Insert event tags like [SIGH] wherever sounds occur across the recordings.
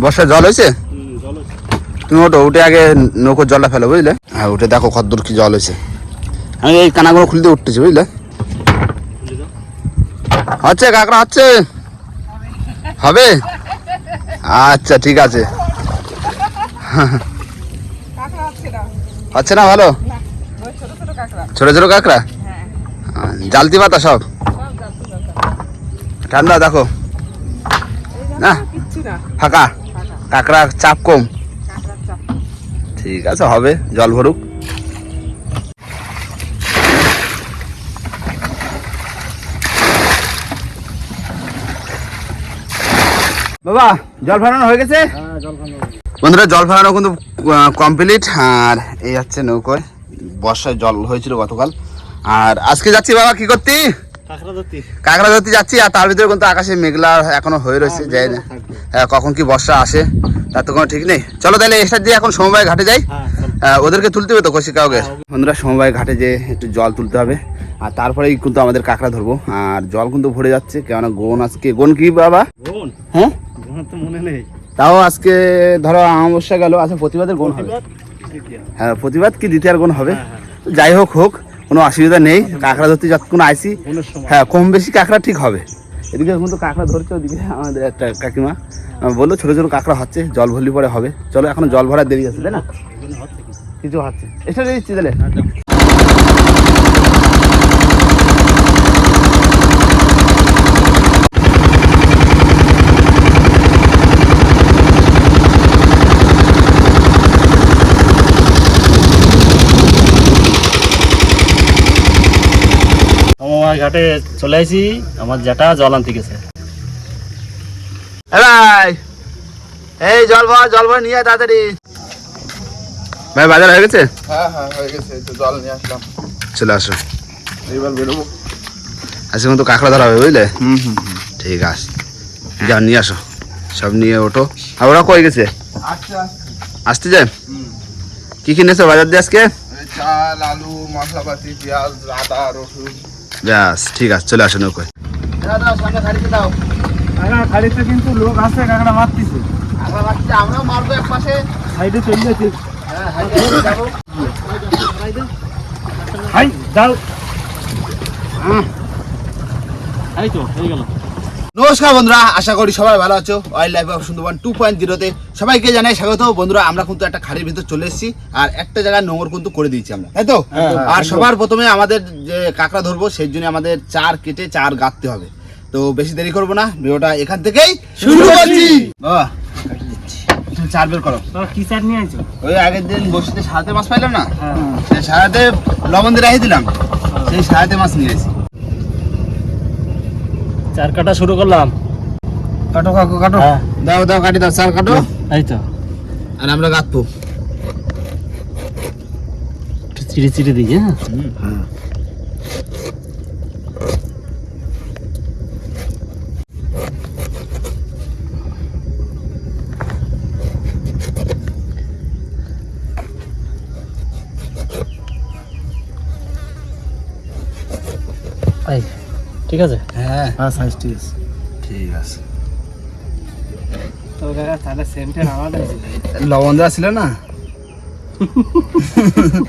বর্ষায় জল হয়েছে? তুমি ওটো উঠে আগে নৌকোর জলটা ফেলো বুঝলে? হ্যাঁ উঠে দেখো কতদূর কি জল হয়েছে। আমি এই কানাগুলো খুলতে উঠতেছি বুঝলে? হচ্ছে কাঁকড়া হচ্ছে? হবে? আচ্ছা ঠিক আছে। হচ্ছে না ভালো? ছোট ছোট কাঁকড়া? হ্যাঁ জালতি পাতা সব? ঠান্ডা দেখো। না। ফাঁকা? কাঁকড়া চাপ কম? ঠিক আছে হবে জল ভরুক। বাবা জল ফেলানো হয়ে গেছে? বন্ধুরা জল ফেলানো কিন্তু কমপ্লিট আর এই হচ্ছে নৌকোয়। বর্ষায় জল হয়েছিল গতকাল। আর আজকে যাচ্ছি বাবা কি করতি? কাঁকড়া ধরতে যাচ্ছি আর তার ভিতরে কিন্তু আকাশে মেঘলা এখনও হয়ে রয়েছে যাই না। হ্যাঁ, কখন কি বর্ষা আসে তার তো কোনো ঠিক নেই। চলো তাহলে এসটা দিয়ে এখন সমবায় ঘাটে যাই। ওদেরকে তুলতে হবে তো কষি কাউকে? বন্ধুরা সমবায় ঘাটে যে একটু জল তুলতে হবে আর তারপরেই কিন্তু আমাদের কাঁকড়া ধরবো। আর জল কিন্তু ভরে যাচ্ছে কেননা গোন আজকে গোন কি বাবা? হ্যাঁ? তো মনে নেই। তাও আজকে ধরো অমাবস্যা গেল আচ্ছা প্রতিবাদের গোন হবে। হ্যাঁ প্রতিবাদ কি দ্বিতীয় গোন হবে? যাই হোক হোক। কোনো অসুবিধা নেই। কাঁকড়া ধরতে যতক্ষণ আইসি হ্যাঁ কম বেশি কাঁকড়া ঠিক হবে। এদিকে এখন তো কাঁকড়া ধরছে ওদিকে আমাদের একটা কাকিমা বলল ছোটো ছোটো কাঁকড়া হচ্ছে জল ভরলি পরে হবে। চলো এখন জল ভরা দেরি আছে তাই না? হচ্ছে কিছু হচ্ছে। এটা দিচ্ছি তাহলে? সমবায় ঘাটে চলে আসি আমার যেটা জল আনতে গেছে। এ ভাই এই জল ভর জল ভর নিয়ে তাড়াতাড়ি। ভাই বাজার হয়ে গেছে? হ্যাঁ হ্যাঁ হয়ে গেছে জল নিয়ে আসলাম। চলে আসো। এইবার বেরোবো। আজকে কিন্তু কাঁকড়া ধরা হবে বুঝলে? হুম হুম ঠিক আছে। যাও নিয়ে আসো। সব নিয়ে ওঠো। আর ওরা কই গেছে? আচ্ছা আসতে যায়? কি কিনেছো বাজার দিয়ে আজকে? চাল আলু মশলাপাতি পেঁয়াজ আদা রসুন। ব্যাস ঠিক আছে চলে আসো নৌকোয় কাঁকড়া খালিতে কিন্তু লোক আছে কাঁকড়া মারতেছে। আমরাও মারবো এক পাশে সাইডে চলে যেতে হ্যাঁ হাই দাও। এই তো হয়ে গেল। নমস্কার বন্ধুরা আশা করি সবাই ভালো আছো। Wild life of Sundarban two point জিরোতে সবাইকে জানাই স্বাগত। বন্ধুরা আমরা কিন্তু একটা খাড়ির ভিতর চলে এসেছি আর একটা জায়গায় নোংর কিন্তু করে দিয়েছি আমরা তাই তো? আর সবার প্রথমে আমাদের যে কাঁকড়া ধরবো সেই জন্য আমাদের চার কেটে চার গাঁথতে হবে। তো বেশি দেরি করব না ভিডিওটা এখান থেকেই শুরু করছি। বাবা তুমি চার বের করো। কি চাট নিয়ে আইছো? ওই আগের দিন বসিতে সারাতে মাছ পাইলাম না? হ্যাঁ। সেই সারাতে লবণ দিয়ে রাখি দিলাম। সেই সারাতে মাছ নিয়ে এসেছি। চার কাটা শুরু করলাম। কাটো কাটো কাটো। হ্যাঁ। দাও দাও কাটি দাও চার কাটো। এই তো। আর আমরা গাঁথবো। চিড়ে চিড়ে দিই হ্যাঁ। এই, ঠিক আছে? হ্যাঁ। হ্যাঁ সাইজ ঠিক আছে। ঠিক আছে। তো কাকা তাহলে সেন্টের লবণ দেওয়া ছিল না?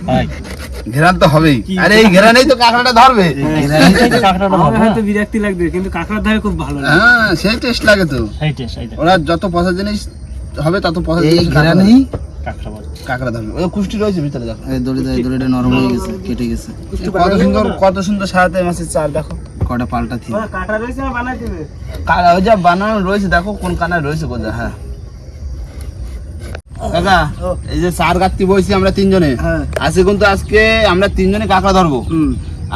ভাই। ঘেরান তো হবেই। আরে এই ঘেরানেই তো কাঁকড়াটা ধরবে। আমার হয়তো বিরক্তি লাগবে কিন্তু কাঁকড়ার ধারে খুব ভালো হ্যাঁ সেই টেস্ট লাগে তো। ওরা যত পচা জিনিস হবে তত পচা জিনিস ঘেরানেই কাঁকড়া ধরবে কুষ্টি রয়েছে ভিতরে দেখো। এই দড়ি দেয় দড়িটা নরম হয়ে গেছে কেটে গেছে। কত সুন্দর কত সুন্দর সারাতে মাছের চার দেখো। কটা পাল্টা থি কাটা রয়েছে না বানাই দিবে? কালা ওই যা বানানো রয়েছে দেখো কোন কানায় রয়েছে হ্যাঁ। কাকা এই যে চার আমরা তিনজনে। হ্যাঁ। আজকে কিন্তু আজকে আমরা তিনজনে কাঁকড়া ধরবো। হুম।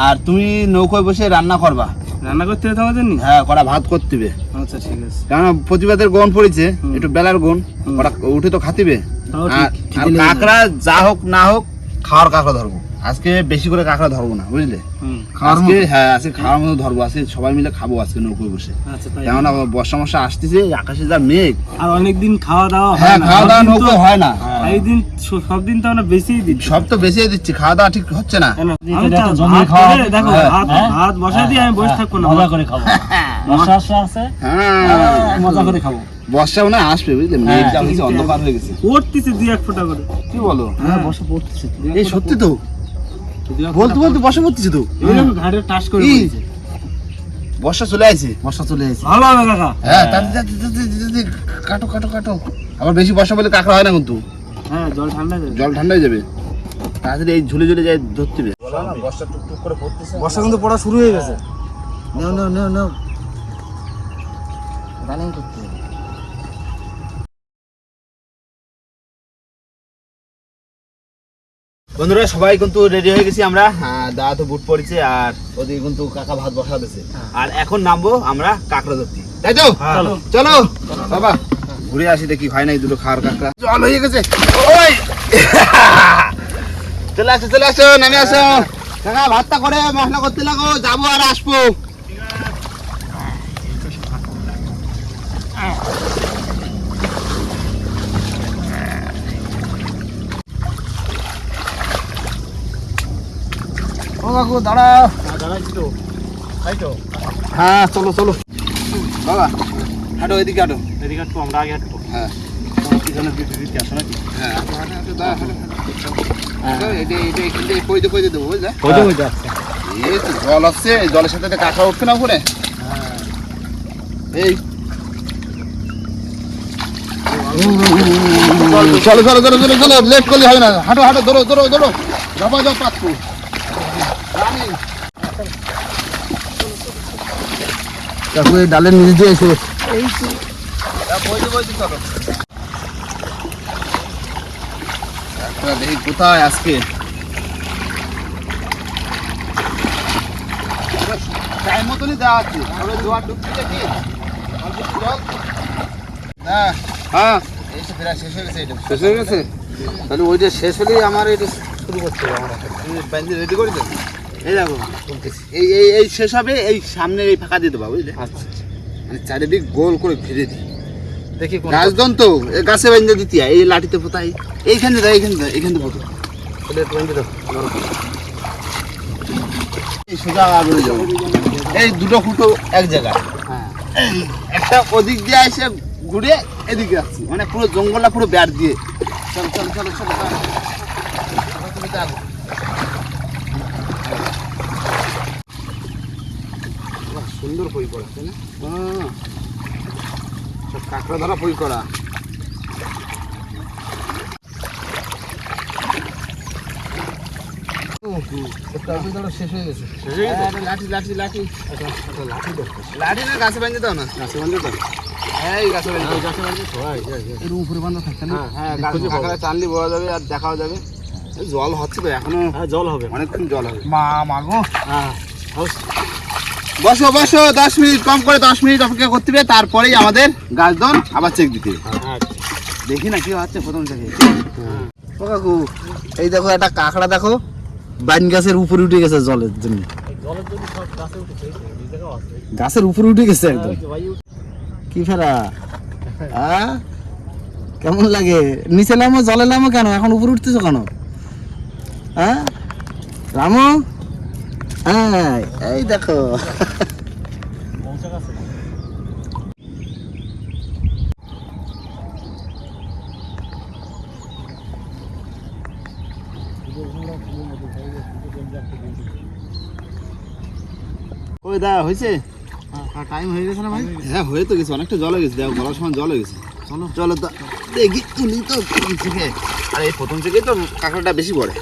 আর তুমি নৌকায় বসে রান্না করবা। রান্না করতে হবে তোমাদের হ্যাঁ করা ভাত করতে হবে। আচ্ছা ঠিক আছে। কেন প্রতিবাদের গন পড়েছে একটু বেলার গন ওরা উঠে তো খাতিবে। আর কাঁকড়া যা হোক না হোক খাওয়ার কাঁকড়া ধরবো। আজকে বেশি করে কাঁকড়া ধরবো না বুঝলে? আজকে? হ্যাঁ আজকে খাওয়ার মতো ধরবো আজকে সবাই মিলে খাব আজকে নৌকোয় বসে। আচ্ছা কেননা বর্ষা মশা আসতেছে আকাশে যা মেঘ। আর অনেকদিন খাওয়া দাওয়া হ্যাঁ খাওয়া দাওয়া সব দিন তো- নৌকো হয় না। এই দিন সব দিন তো আমরা বেশিই দিচ্ছি। সব তো বেশি দিচ্ছি খাওয়া দাওয়া ঠিক হচ্ছে না। দেখো হ্যাঁ, ভাত ভাত বসাই দিয়ে আমি বসে থাকব না। মজা করে খাব। বর্ষা আসছে হ্যাঁ। মজা করে খাব। বর্ষা মনে হয় আসবে বুঝলে? হ্যাঁ। অন্ধকার হয়ে গেছে। পড়তেছে দুই এক ফোঁটা করে। কি বলো? হ্যাঁ বসা পড়তেছে। এই সত্যি তো? বলতে বলতে বর্ষা পড়তেছে তো? এরকম ঘাড়ে টাচ করে? বর্ষা চলে আসছে বর্ষা চলে ভালো হবে কাকা। হ্যাঁ তাড়াতাড়ি তাড়াতাড়ি কাটো কাটো কাটো। আবার বেশি বর্ষা বলে কাঁকড়া হয় না কিন্তু। হ্যাঁ জল ঠান্ডা যাবে। জল ঠান্ডা হয়ে যাবে। তাড়াতাড়ি এই ঝুলে ঝুলে যাই ধরতে হবে বর্ষা টুকটুক করে পড়তেছে। বর্ষা কিন্তু পড়া শুরু হয়ে গেছে। নেও নেও নেও নেও। রানিং করতে বন্ধুরা সবাই কিন্তু রেডি হয়ে গেছি আমরা। হ্যাঁ, দাদা তো বুট পড়েছে আর ওদিকে কিন্তু কাকা ভাত বসাতেছে আর এখন নামবো আমরা কাঁকড়া ধরতে তাই তো? চলো। চলো। বাবা ঘুরে আসি দেখি হয় নাই দুটো খাওয়ার কাঁকড়া। জল হয়ে গেছে। ওই! [LAUGHS] চলে আসো চলে আসো নামে আসো। কাকা ভাতটা করে মশলা করতে লাগো যাব আর আসব। কাকু দাঁড়াও। হ্যাঁ চলো চলো। বাবা হাঁটো এদিকে হাঁটো। এদিকে একটু আমরা আগে হাঁটবো হ্যাঁ। পিছনে দিতে দিতে আসো নাকি হ্যাঁ। আচ্ছা জল আসছে জলের সাথে কাঁকড়া উঠবে না উপরে এই। চলো চলো চলো চলো চলো লেট করলে হবে না। হাঁটো হাঁটো ধরো ধরো ধরো। যাবা যাও পাচ্ছু কাকু এই ডালের নিচ দিয়ে এসে। দেখি কোথায় আজকে। টাইম মতনই দেওয়া আছে। আমরা জোয়ার ঢুকছি দেখি। হ্যাঁ। হ্যাঁ। শেষ হয়ে গেছে শেষ হয়ে গেছে? তাহলে ওইটা শেষ হলেই আমার এটা শুরু করতে হবে। আমরা রেডি করে দেবে এই দেখো। এই এই এই শেষ হবে এই সামনে এই ফাঁকা দিয়ে দেবা বুঝলে? আচ্ছা মানে চারিদিক গোল করে ঘিরে দিই। দেখি গাছদন তো গাছে বেঁধে দিতে এই লাঠিতে পোতাই। এইখানে দাও এইখানে দাও এইখানে পোতো এই সোজা যাব। এই দুটো ফুটো এক জায়গায়। হ্যাঁ। একটা ওদিক দিয়ে এসে ঘুরে এদিকে আসছি। মানে পুরো জঙ্গলটা পুরো ব্যাট দিয়ে। চলো চলো চলো চলো চলো। তুমি তো আগো। বাহ, সুন্দর পই করা তাই না। সব কাঁকড়া ধরা পই করা। শেষ হয়ে গেছে লাঠি লাঠি লাঠি লাঠি না গাছে দাও গাছে দাও দেখাও যাবে জল হচ্ছে তো এখনও হ্যাঁ জল হবে। অনেকক্ষণ জল হবে। মা মাগো। হ্যাঁ। বসো বসো, দশ মিনিট, কম করে দশ মিনিট অপেক্ষা করতে হবে, তারপরেই আমাদের গাছ দন আবার চেক দিতে হ্যাঁ দেখি না কি হচ্ছে প্রথম থেকে। ও কাকু, এই দেখো একটা কাঁকড়া, দেখো। বাইন গাছের উপরে উঠে গেছে জলের জন্য। গাছের উপরে উঠে গেছে একদম। কি ফেরা? আ? কেমন লাগে? নিচে নামো, জলে নামো কেন? এখন উপরে উঠতেছো কেন? হ্যাঁ রামু? হ্যাঁ এই দেখো। ওই দা হয়েছে টাইম হয়ে গেছে না ভাই? হ্যাঁ হয়ে তো গেছে অনেকটা জল হয়ে গেছে দেখো গলার সময় জল হয়ে গেছে। চলো। চলো দেখি তুলি তো প্রথম থেকে? আর এই প্রথম থেকেই তো কাঁকড়াটা বেশি পড়ে।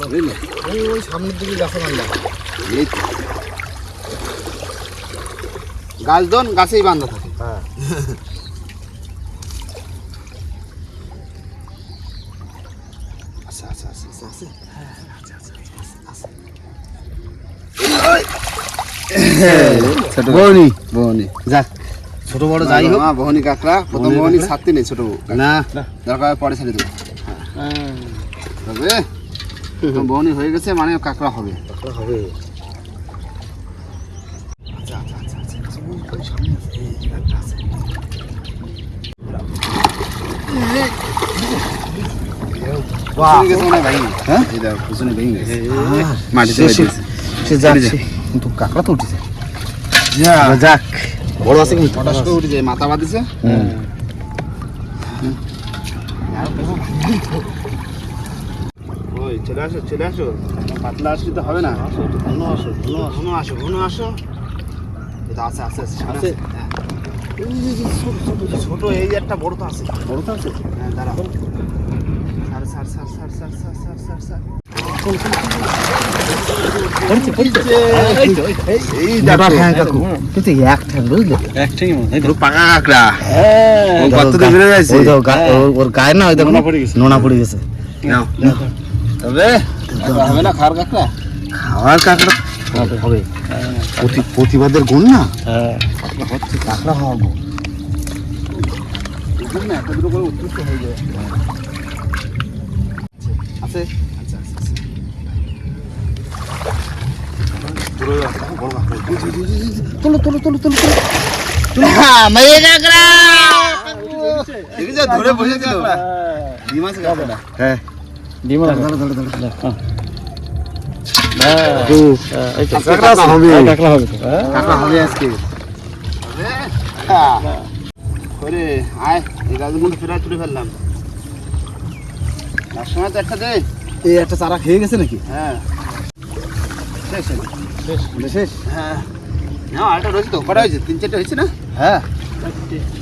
বুঝলে? ওই ওই সামনের দিকে গাছে দন গাছেই বান্ধা থাকে। হ্যাঁ। আচ্ছা আচ্ছা আচ্ছা আচ্ছা আচ্ছা। আচ্ছা, আচ্ছা, আচ্ছা। ছোট বহনি বহনি যাক। ছোট বড় যাই হোক। বহনি কাঁকড়া প্রথম বহনি ছাড়তে নেই ছোট না। দরকার পরে ছেড়ে দেবো। তবে বনি হয়ে গেছে মানে কাঁকড়া হবে। কাঁকড়া হবে। হ্যাঁ? হ্যাঁ, হ্যাঁ, কাঁকড়া তো উঠেছে। যাক। বড় উঠেছে মাথা বাঁধেছে। চলে আসো চলে আসো। পাতলা আসলে তো হবে না। ঘন আসো ঘন আসো। ঘন আসো ঘন আসো। এটা আছে আছে। ছোট এই একটা বড় তো আছে। বড় তো আছে? হ্যাঁ দাঁড়াও। সার সার সার সার সার সার সার সার মনে হয় নোনা পড়ে গেছে। তবে হবে না খাওয়ার কাঁকড়া? খাওয়ার কাঁকড়া হবে প্রতিবাদের গুণ না? হ্যাঁ। হচ্ছে কাঁকড়া হওয়া গুণ না এত করে উত্তৃষ্ট হয়ে যায়। আছে? আচ্ছা তোলো তোলো তোলো হ্যাঁ। একটা দে। এই একটা চারা খেয়ে গেছে নাকি? হ্যাঁ। শেষ শেষ। শেষ? হ্যাঁ। না আরেকটা রয়েছে তো কটা হয়েছে? তিন চারটে হয়েছে না? হ্যাঁ।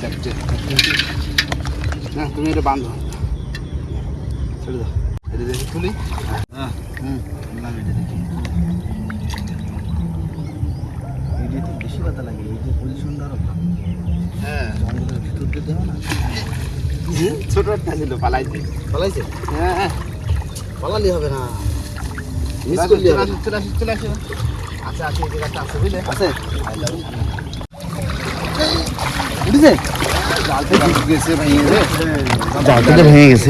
চারটে। না তুমি এটা বাঁধো। ছেড়ে দাও। দেখে তুলি। হ্যাঁ হুম না দেখি। এই বেশি কথা লাগে এই যে পজিশনটা আরও ভালো। হ্যাঁ। জঙ্গলের ভিতর দিয়ে দেওয়া না? ছোট একটা ছিল পালাইছে। পালাইছে? হ্যাঁ হ্যাঁ। পালালি হবে না। মিস চলে করলি হবে। চলে আসো চলে আসো। আচ্ছা আছে এই জায়গাটা আছে বুঝলে? আছে। উঠেছে? তো গেছে ভেঙে রে জালটা ভেঙে গেছে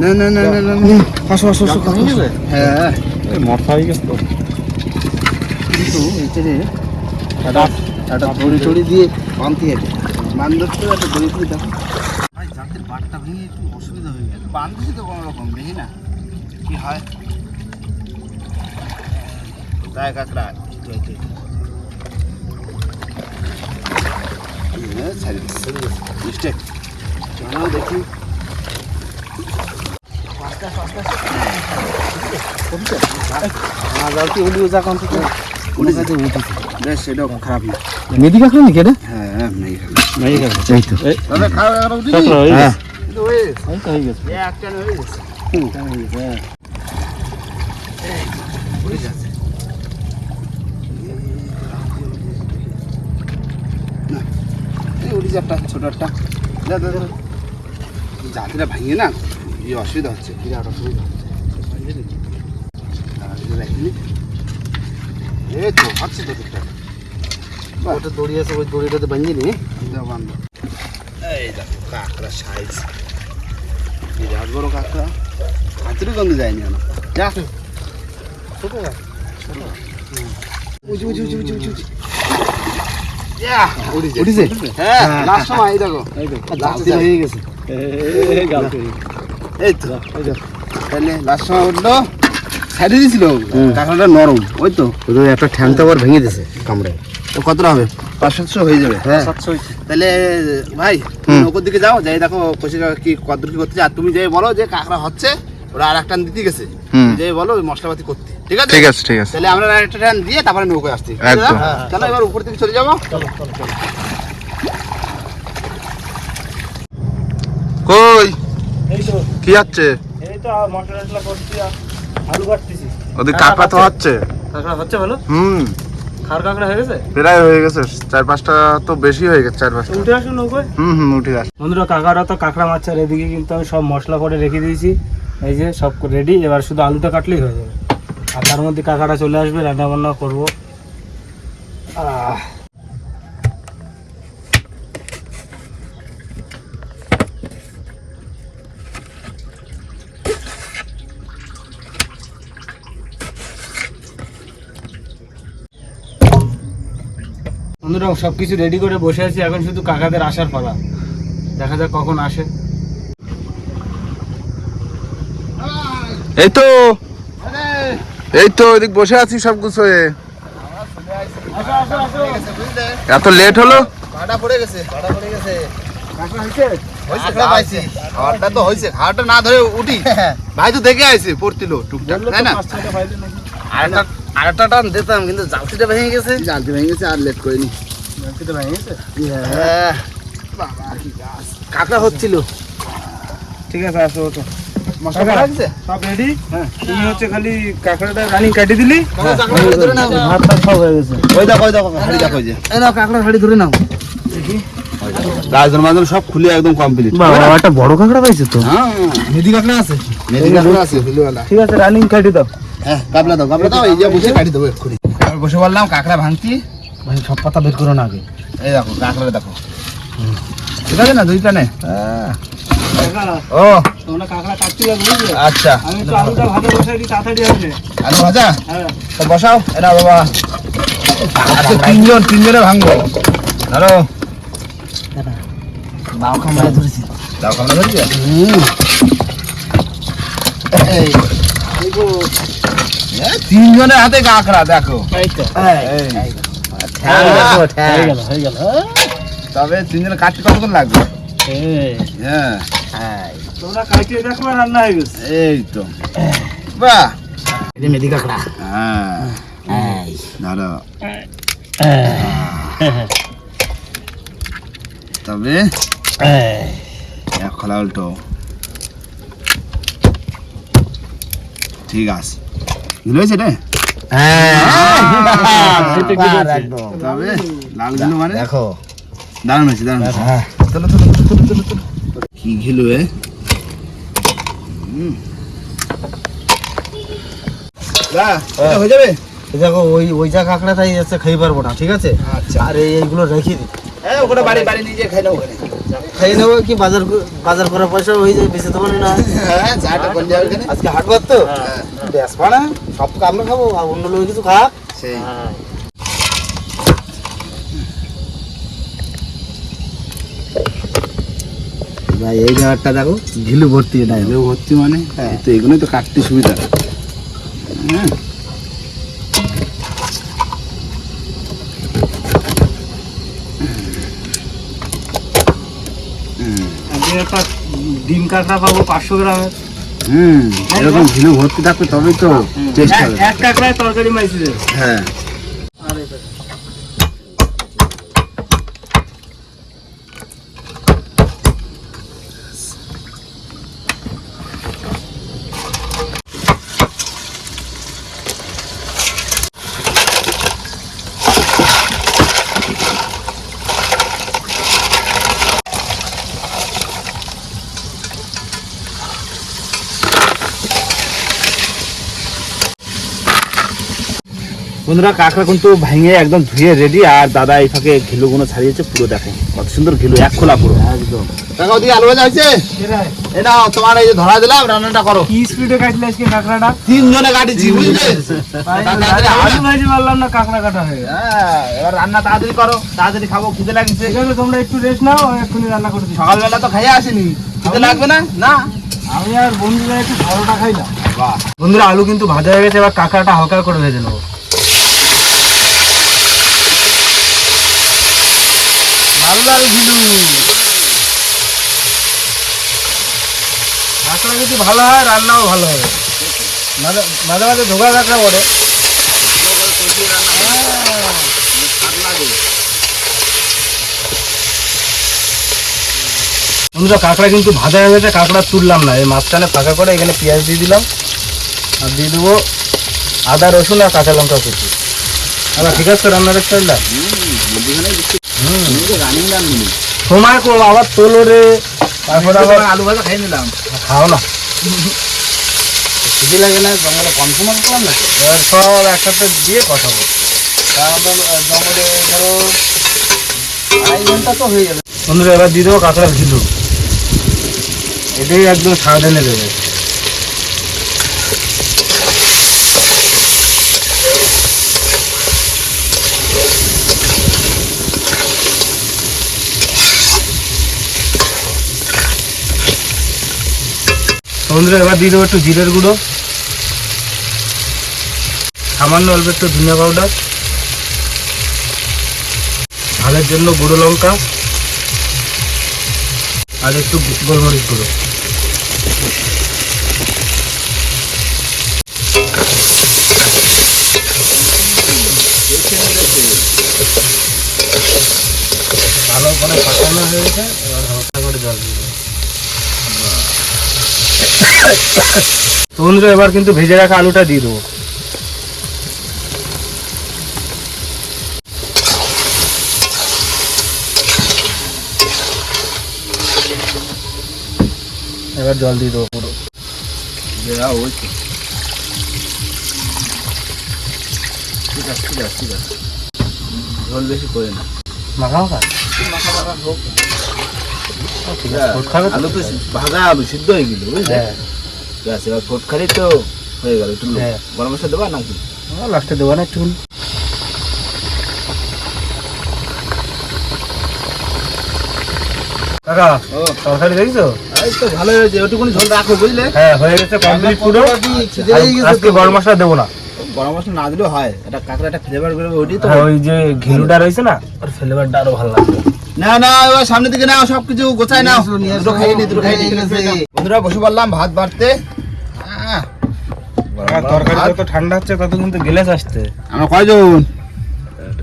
না না না না না আসো আসো আসো হ্যাঁ মশা হয়ে গেছে তো কিন্তু এটারে একটা একটা দড়ি টড়ি দিয়ে বাঁধতে হবে বান্দর তো একটা দড়ি ফুড়ি দেখো ভাই জাতের বাটটা ভেঙে একটু অসুবিধা হয়ে গেল বান্ধছি তো কোনো রকম দেখি না কি হয় তাই কাঁকড়া মিস্টেক চলো দেখি ছোট একটা জাতিটা ভাঙিয়ে না। এই অসুবিধা হচ্ছে বিরাট অসুবিধা হচ্ছে বুঝলি? এই তো ভাবছি তো ঠিকঠাক ওটা দড়ি আছে ওই দড়িটাতে বাঁধিয়ে নি দাও বান্ধব এই দেখো কাঁকড়া সাইজ বিরাট বড় কাঁকড়া হাতেরও গন্ধ যায়নি কেন যা ছোট উঁচু উঁচু উঁচু উঁচু উঁচু উঁচু উঠেছে উঠেছে হ্যাঁ লাস্ট সময় এই দেখো হয়ে গেছে এই তো তাহলে লাস্ট সময় উঠল ছাড়িয়ে দিয়েছিল? কাঁকড়াটা নরম ওই তো। একটা ঠ্যাংটা আবার ভেঙে দিয়েছে কামড়ে। তো কতটা হবে? পাঁচ সাতশো হয়ে যাবে। হ্যাঁ। সাতশো তাহলে ভাই তুমি নৌকোর দিকে যাও যাই দেখো কষে কি কদ্দূর কি করতে আর তুমি যাই বলো যে কাঁকড়া হচ্ছে ওরা আর একটা দিতে গেছে। যাই বলো মশলাপাতি করতে। ঠিক আছে? ঠিক আছে ঠিক আছে। তাহলে আমরা একটা টান দিয়ে তারপরে নৌকোয় আসছি। চলো এবার উপর থেকে চলে যাব। কই এই তো কি হচ্ছে? এই তো মশলা টসলা করছি আলু কাটতেছি। ওদের কাঁকড়া তো হচ্ছে। কাঁকড়া হচ্ছে ভালো হুম। খার কাঁকড়া হয়ে গেছে? প্রায় হয়ে গেছে। চার পাঁচটা তো বেশি হয়ে গেছে চার পাঁচটা। উঠে আসুন নৌকোয়। হুম হুম উঠে আস। বন্ধুরা কাকারা তো কাঁকড়া মাছ আর এদিকে কিন্তু আমি সব মশলা করে রেখে দিয়েছি। এই যে সব রেডি এবার শুধু আলুটা কাটলেই হয়ে যাবে। আর তার মধ্যে কাঁকড়া চলে আসবে রান্না বান্না করব। আহ। বন্ধুরা সব কিছু রেডি করে বসে আছি এখন শুধু কাকাদের আসার পালা। দেখা যাক কখন আসে। এই তো। এই তো এদিক বসে আছি সব গুছোয়ে এত লেট হলো? কাটা পড়ে গেছে কাটা পড়ে গেছে। হয়েছে? পাইছি খাওয়ারটা তো হয়েছে খাওয়ারটা না ধরে উঠি। ভাই তো দেখে আইছে পড়ছিল টুকটাক তাই না? আরেকটা আরেকটা টান দিতাম কিন্তু জালতিটা ভেঙে গেছে। জালতি ভেঙে গেছে আর লেট করিনি। কাঁকড়া হচ্ছিল। ঠিক আছে আসো ওঠো। সব রেডি তুমি হচ্ছে খালি কাঁকড়াটা রানিং কাটি দিলি? ধরে নাও। ভাত টাত সব হয়ে গেছে। ওই দেখো ওই দেখো হাড়ি দেখো যে। এই নাও কাঁকড়া শাড়ি ধরে নাও। গাজন মাজন সব খুলে একদম কমপ্লিট বাবা একটা বড় কাঁকড়া পাইছে তো। হ্যাঁ। মেদি কাঁকড়া আছে? মেদি কাঁকড়া আছে ফিলিওয়ালা। ঠিক আছে রানিং কাটি দাও। হ্যাঁ দাও দাও এই যে বসে কাটি দেবো এক্ষুনি। বসে বললাম কাঁকড়া ভাঙতি। ভাই সব পাতা বের করো না আগে। এই দেখো কাঁকড়া দেখো। ঠিক আছে না দুই টানে ও। তোমরা কাঁকড়া কাটতে যাবে বুঝলে? আচ্ছা। আলু ভাজা? হ্যাঁ। তো বসাও। এটা বাবা। আজকে তিনজন তিনজনে ভাঙবো। ধরো। কামড়ে ধরেছি। দাও ধরছে? এই। তিনজনের হাতে কাঁকড়া দেখো। এই। তবে তিনজনে কাটতে কতক্ষণ লাগবে? হ্যাঁ। হ্যাঁ। তোমরা কাটিয়ে দেখো রান্না হয়ে গেছে। এই তো। বাহ। এটা মেদি কাঁকড়া। হ্যাঁ। ধরো তবে এক খোলা উল্টো। ঠিক আছে। হয়েছে রে? মানে দেখো হ্যাঁ হয়ে ওই ওই যা কাঁকড়াটাই আছে খাই পারব না ঠিক আছে আচ্ছা আর এইগুলো রেখে দিই হ্যাঁ ওখানে বাড়ি বাড়ি নিয়ে যেয়ে খাই নাও খাই নেব কি? বাজার বাজার করার পয়সা হয়ে বেঁচে না হ্যাঁ চাটা করে যাবে আজকে হাটবার তো ব্যাস পানা সব তো আমরা খাব আর অন্য লোক কিছু খাক। সেই। ভাই এই জায়গাটা দেখো ঘিলু ভর্তি এটা। ভর্তি মানে? এই তো এগুলোই তো কাটতে সুবিধা। হ্যাঁ। একটা ডিম কাঁকড়া পাবো পাঁচশো গ্রামের। হুম এরকম ঘিলু ভর্তি থাকবে তবেই তো টেস্ট এক- হবে। এক কাঁকড়ায় তরকারি মাইছি হ্যাঁ। বন্ধুরা কাঁকড়া কিন্তু ভেঙে একদম ধুয়ে রেডি আর দাদা এই ফাঁকে ঘিলুগুলো ছাড়িয়েছে পুরো দেখো কত সুন্দর ঘিলু এক খোলা পুরো। একদম। টাকা ওদিকে আলু ভাজা হয়েছে এ নাও তোমার এই যে ধরা দিলাম রান্নাটা করো। কি স্পিডে কাটলে আজকে কাঁকড়াটা? তিনজনে কাটিছি বুঝলে? আলু ভাজি পারলাম না কাঁকড়া কাটা হয়ে হ্যাঁ এবার রান্না তাড়াতাড়ি করো তাড়াতাড়ি খাব খিদে লাগছে। তোমরা একটু রেস্ট নাও এক্ষুনি রান্না করে দিচ্ছি। সকালবেলা তো খাইয়ে আসেনি খিদে লাগবে না? না? আমি আর বন্ধুরা একটু পরোটা খাই না। বাহ। বন্ধুরা আলু কিন্তু ভাজা হয়ে গেছে এবার কাঁকড়াটা হালকা করে ভেজে নেব। কাঁকড়া যদি ভালো হয়, রান্নাও ভালো হবে। মাঝে মাঝে মাঝে ধোকা কাঁকড়া পড়ে। বন্ধুরা, কাঁকড়া কিন্তু ভাজা হয়ে গেছে, কাঁকড়া তুললাম না। এই মাঝখানে ফাঁকা করে এখানে পেঁয়াজ দিয়ে দিলাম। আর দিয়ে দেবো আদা, রসুন আর কাঁচা লঙ্কা কুচি। আবার ঠিক আছে তো রান্নার স্টাইলটা রানিং রান্নি সময় কো আবার তোলো রে। তারপরে আবার আলু ভাজা খাই নিলাম। খাও না। খিদে লাগে না জঙ্গলে কম সময় করলাম না? সব একসাথে দিয়ে কষাবো তারপর জঙ্গলে ধরো আড়াই ঘণ্টা তো হয়ে যাবে বন্ধুরা এবার দিয়ে দেবো কাঁকড়ার ঘিলু এটাই একদম স্বাদ এনে দেবে বন্ধুরা, এবার দিয়ে দেবো একটু জিরের গুঁড়ো। সামান্য অল্প একটু ধনিয়া পাউডার। ঝালের জন্য গুঁড়ো লঙ্কা। আর একটু গোলমরিচ গুঁড়ো। ভালো করে পাকানো হয়েছে এবার হালকা করে জল দিয়ে। তো বন্ধুরা এবার কিন্তু ভেজে রাখা আলুটা দিয়ে দেবো। এবার জল দিয়ে দেবো পুরো। ঠিক আছে ঠিক আছে ঠিক আছে। ঝোল বেশি করে না। মাখা মাখা? ফুট আলু তো ভাজা আলু সিদ্ধ হয়ে গেল বুঝলে? এবার ফোট খালি তো হয়ে গেল একটু। গরম মশলা দেবা নাকি? লাস্টে দেবো না একটু কাকা তরকারি দেখছ? এই তো ভালো হয়েছে ওটুকুনি ঝোল রাখো বুঝলে? হ্যাঁ হয়ে গেছে কমপ্লিট পুরো। খিদে লেগে গেছে আজকে গরম মশলা দেবো না। গরম মশলা না দিলেও হয় এটা কাঁকড়া একটা ফ্লেভার বেরোবে ওইটাই তো ওই যে ঘিলুটা রয়েছে না ওর ফ্লেভারটা আরও ভালো লাগবে। না না এবার দিকে নাও সবকিছু গোছায় নাও। দুটো খাইয়ে নি দুটো খাইয়ে নি বন্ধুরা বসে পড়লাম ভাত বাড়তে। তরকারি যত ঠান্ডা হচ্ছে তত কিন্তু গেলেস আসছে আমরা কয়জন?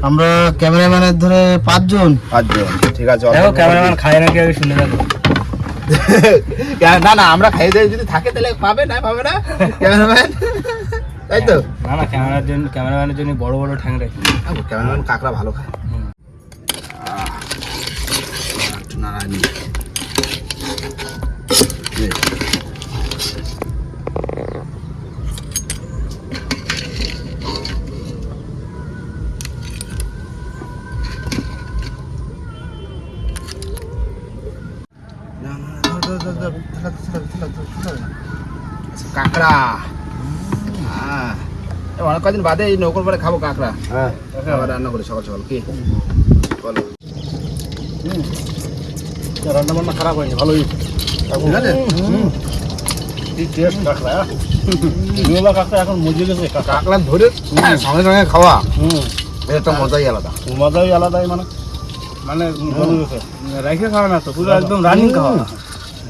আমরা ক্যামেরাম্যানের ধরে পাঁচজন। পাঁচজন ঠিক আছে দেখো ক্যামেরাম্যান খায় নাকি আগে শুনে দেখো। [LAUGHS] না না আমরা খাইয়ে দেয় যদি থাকে তাহলে পাবে না পাবে না? ক্যামেরাম্যান? [LAUGHS] তাই তো? না না ক্যামেরার জন্য ক্যামেরাম্যানের জন্য বড় বড় ঠ্যাং রাখি। ক্যামেরাম্যান কাঁকড়া ভালো খায়। হুম। কাঁকড়া। অনেক কদিন বাদে এই নৌকর পরে খাব কাঁকড়া। হ্যাঁ। রান্না করি সকাল সকাল কি? বলো। রান্না বান্না খারাপ হয়নি ভালো হয়েছে ঠিক আছে? কি টেস্ট কাঁকড়া দুবেলা কাঁকড়া এখন মজে গেছে কাঁকড়া। ধরে সঙ্গে সঙ্গে খাওয়া। হুম। এর মজাই আলাদা। মজাই আলাদাই মানে মানে রেখে খাওয়া না তো পুরো একদম রানিং খাওয়া।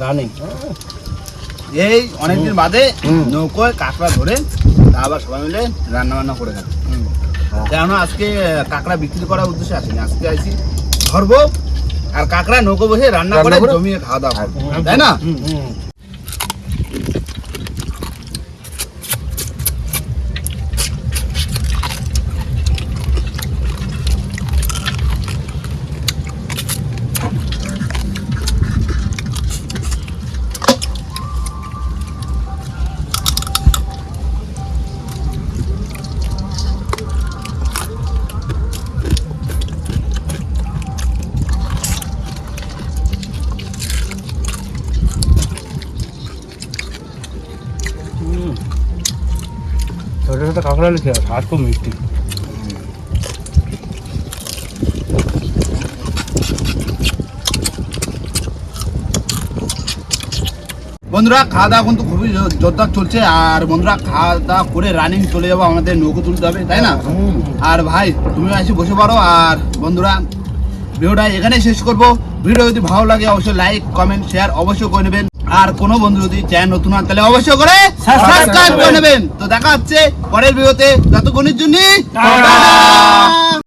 রানিং। এই অনেকদিন বাদে নৌকোয় কাঁকড়া ধরে তা আবার সবাই মিলে রান্না বান্না করে খাবে কেন আজকে কাঁকড়া বিক্রি করার উদ্দেশ্যে আসিনি। আজকে আইছি ধরবো আর কাঁকড়া নৌকো বসে রান্না করে জমিয়ে খাওয়া দাওয়া করব। তাই না? হুম হুম ছোট ছোট কাঁকড়া লিখে আর খুব মিষ্টি। বন্ধুরা খাওয়া দাওয়া কিন্তু খুবই জোরদার চলছে আর বন্ধুরা খাওয়া দাওয়া করে রানিং চলে যাব আমাদের নৌকো তুলতে হবে তাই না? আর ভাই তুমি আসি বসে পারো আর বন্ধুরা ভিডিওটা এখানে শেষ করব। ভিডিও যদি ভালো লাগে অবশ্যই লাইক কমেন্ট শেয়ার অবশ্যই করে নেবেন। আর কোনো বন্ধু যদি চ্যানেল নতুন হন তাহলে অবশ্যই করে সাবস্ক্রাইব করে নেবেন। তো দেখা হচ্ছে পরের ভিডিওতে। ততক্ষণের জন্য।